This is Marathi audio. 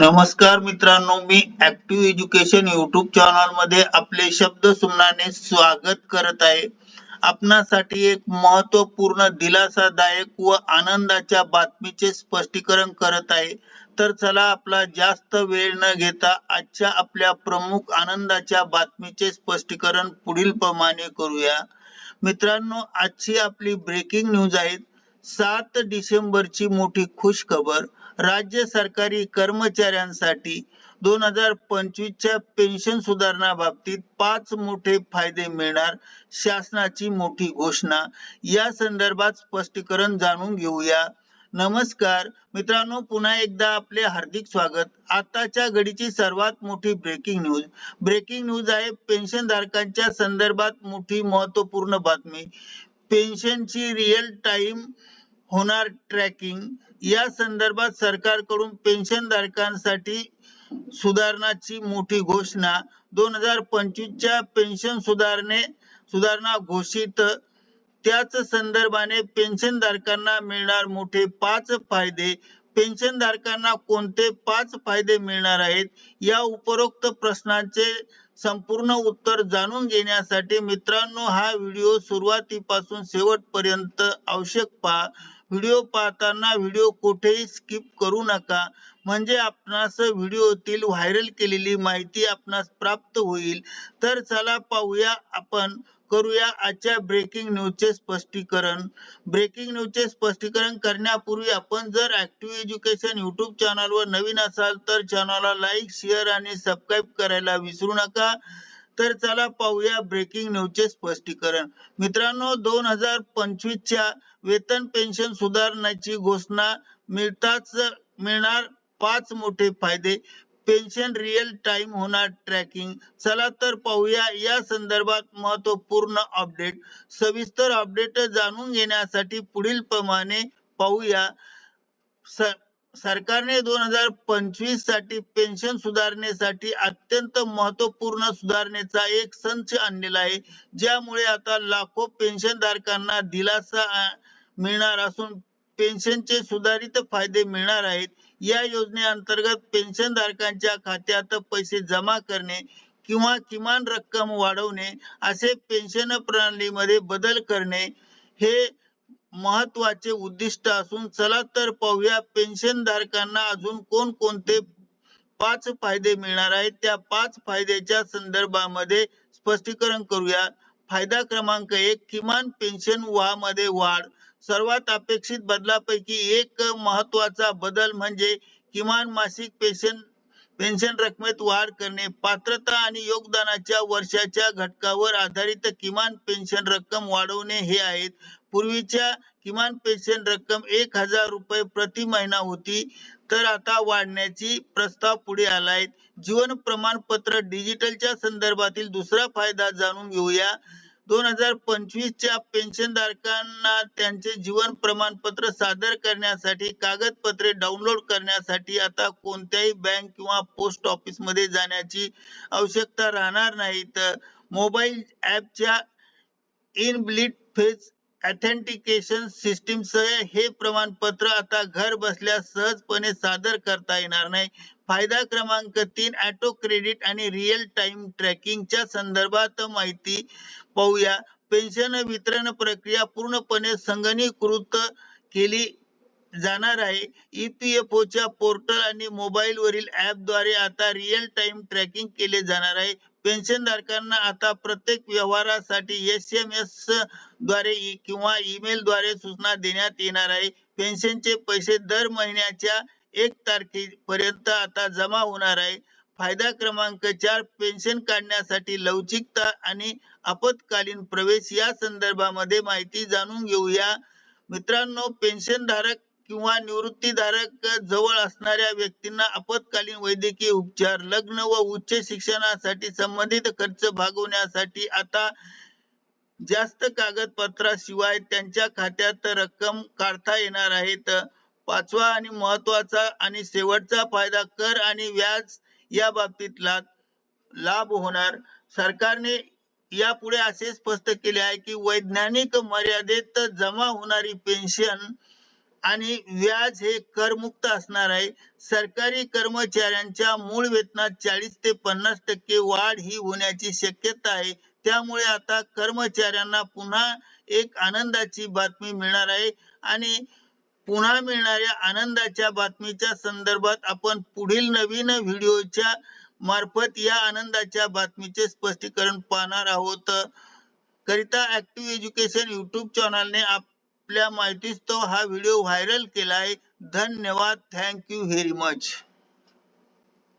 नमस्कार मित्रांनो मी ऍक्टिव्ह एज्युकेशन युट्यूब चॅनलमध्ये आपले शब्द सुमनाने स्वागत करत आहे. आपणासाठी एक महत्त्वपूर्ण दिलासादायक व आनंदाच्या बातमीचे स्पष्टीकरण करत आहे. तर चला आपला जास्त वेळ न घेता आजच्या आपल्या प्रमुख आनंदाच्या बातमीचे स्पष्टीकरण पुढील प्रमाणे करूया. मित्रांनो आजची आपली ब्रेकिंग न्यूज आहे. सात डिसेंबरची मोठी खुश खबर राज्य सरकारी कर्मचाऱ्यांसाठी दोन हजार पंचवीसच्या पेन्शन सुधारणा बाबतीत पाच मोठे फायदे मिळणार शासनाची मोठी घोषणा. या संदर्भात स्पष्टीकरण जाणून घेऊया. नमस्कार. मित्रांनो पुन्हा एकदा आपले हार्दिक स्वागत. आताच्या घडीची सर्वात मोठी ब्रेकिंग न्यूज ब्रेकिंग न्यूज आहे पेन्शन धारकांच्या संदर्भात मोठी महत्त्वपूर्ण बातमी. पेन्शनची रिअल टाइम होणार ट्रॅकिंग या संदर्भात सरकारकडून पेन्शन धारकांसाठी सुधारणाची मोठी घोषणा. दोन हजार पंचवीसच्या पेन्शन सुधारणे सुधारणा घोषित. त्याच संदर्भाने पेन्शन धारकांना मिळणार मोठे पाच फायदे. पेन्शन धारकांना कोणते पाच फायदे मिळणार आहेत? या उपरोक्त प्रश्नांचे संपूर्ण उत्तर जाणून घेण्यासाठी मित्रांनो हा व्हिडिओ सुरुवातीपासून शेवटपर्यंत आवश्यक पहा. व्हिडिओ पाहताना व्हिडिओ कुठेही स्किप करू नका. म्हणजे आपणास व्हिडिओतील व्हायरल केलेली माहिती आपणास प्राप्त होईल. तर चला पाहूया आपण करूया आजच्या ब्रेकिंग न्यूजचे स्पष्टीकरण. ब्रेकिंग न्यूजचे स्पष्टीकरण करण्यापूर्वी आपण जर ऍक्टिव्ह एज्युकेशन युट्यूब चॅनलवर नवीन असाल तर चॅनलला लाईक शेअर आणि सबस्क्राईब करायला विसरू नका. तर चला पाहूया ब्रेकिंग न्यूजचे स्पष्टीकरण. मित्रांनो दोन हजार पंचवीसच्या वेतन पेन्शन सुधारणाची घोषणा मिळताच मिळणार पाच मोठे फायदे. पेन्शन रिअल टाइम होणार ट्रॅकिंग चला तर पाहूया या संदर्भात महत्त्वपूर्ण अपडेट सविस्तर अपडेट जाणून घेण्यासाठी पुढील प्रमाणे पाहूया. सरकारने दोन हजार पंचवीससाठी पेन्शन सुधारणेसाठी अत्यंत महत्त्वपूर्ण सुधारणेचा एक संच आणलेला आहे. ज्यामुळे आता लाखो पेन्शन धारकांना दिलासा मिळणार असून पेन्शनचे सुधारित फायदे मिळणार आहेत. या योजनेअंतर्गत पेन्शन धारकांच्या खात्यात पैसे जमा करणे किंवा किमान रक्कम वाढवणे असे पेन्शन प्रणालीमध्ये बदल करणे हे महत्त्वाचे उद्दिष्ट असून चला तर पाहूया पेन्शन धारकांना अजून कोण कोणते पाच फायदे मिळणार आहेत. त्या पाच फायद्याच्या संदर्भामध्ये स्पष्टीकरण करूया. फायदा क्रमांक एक किमान पेन्शनमध्ये वाढ. सर्वात अपेक्षित बदलापैकी एक महत्त्वाचा बदल म्हणजे किमान मासिक पेन्शन पेन्शन रकमेत वाढ करणे. पात्रता आणि योगदानाच्या वर्षाच्या घटकावर आधारित किमान पेन्शन रक्कम वाढवणे हे आहेत. पूर्वीच्या किमान पेन्शन रक्कम एक हजार रुपये प्रति महिना होती तर आता वाढण्याची प्रस्ताव पुढे आलाय. जीवन प्रमाणपत्र डिजिटलच्या संदर्भातील दुसरा फायदा जाणून घेऊया. दोन हजार पंचवीसच्या पेन्शन धारकांना त्यांचे जीवन प्रमाणपत्र सादर करण्यासाठी कागदपत्रे डाउनलोड करण्यासाठी आता कोणत्याही बँक किंवा पोस्ट ऑफिसमध्ये जाण्याची आवश्यकता राहणार नाही. तर मोबाईल ऍपच्या in built face authentication system हे प्रमाणपत्र आता घर बसल्या सहजपणे सादर करता येणार नाही. फायदा क्रमांक तीन ऑटो क्रेडिट आणि रिअल टाइम ट्रॅकिंगच्या संदर्भात माहिती पाहूया. पेन्शन वितरण प्रक्रिया पूर्णपणे संगणीकृत केली जाणार आहे. ईपीएफओ च्या पोर्टल आणि मोबाईल वरील ऍपद्वारे आता रिअल टाइम ट्रॅकिंग केले जाणार आहे. पेन्शन धारकांना आता प्रत्येक व्यवहारासाठी एस एम एसद्वारे किंवा ईमेल द्वारे सूचना देण्यात येणार आहे. पेन्शनचे पैसे दर महिन्याच्या एक तारखेपर्यंत आता जमा होणार आहे. फायदा क्रमांक चार पेन्शन काढण्यासाठी लवचिकता आणि आपत्कालीन प्रवेश या संदर्भामध्ये माहिती जाणून घेऊया. मित्रांनो पेन्शन धारक किंवा निवृत्तीधारक जवळ असणाऱ्या व्यक्तींना आपत्कालीन वैद्यकीय उपचार लग्न व उच्च शिक्षणासाठी संबंधित खर्च भागवण्यासाठी आता जास्त कागदपत्राशिवाय त्यांच्या खात्यात रक्कम काढता येणार आहेत. पाचवा आणि महत्त्वाचा आणि शेवटचा फायदा कर आणि व्याज या बाबतीत लाभ होणार. सरकारने यापुढे असे स्पष्ट केले आहे की वैज्ञानिक मर्यादेत जमा होणारी पेन्शन आणि व्याज हे करमुक्त असणार आहे. सरकारी कर्मचाऱ्यांच्या मूळ वेतनात चाळीस ते पन्नास टक्के वाढ ही होण्याची शक्यता आहे. त्यामुळे आता कर्मचाऱ्यांना पुन्हा एक आनंदाची बातमी मिळणार आहे. आणि पुन्हा मिळणाऱ्या आनंदाच्या बातमीच्या संदर्भात आपण पुढील नवीन व्हिडिओच्या मार्फत या आनंदाच्या बातमीचे स्पष्टीकरण पाहणार आहोत. करिता ऍक्टिव्ह एज्युकेशन युट्यूब चॅनलने आपल्या माहितीस्तव हा व्हिडिओ व्हायरल केला आहे धन्यवाद. Thank you very much.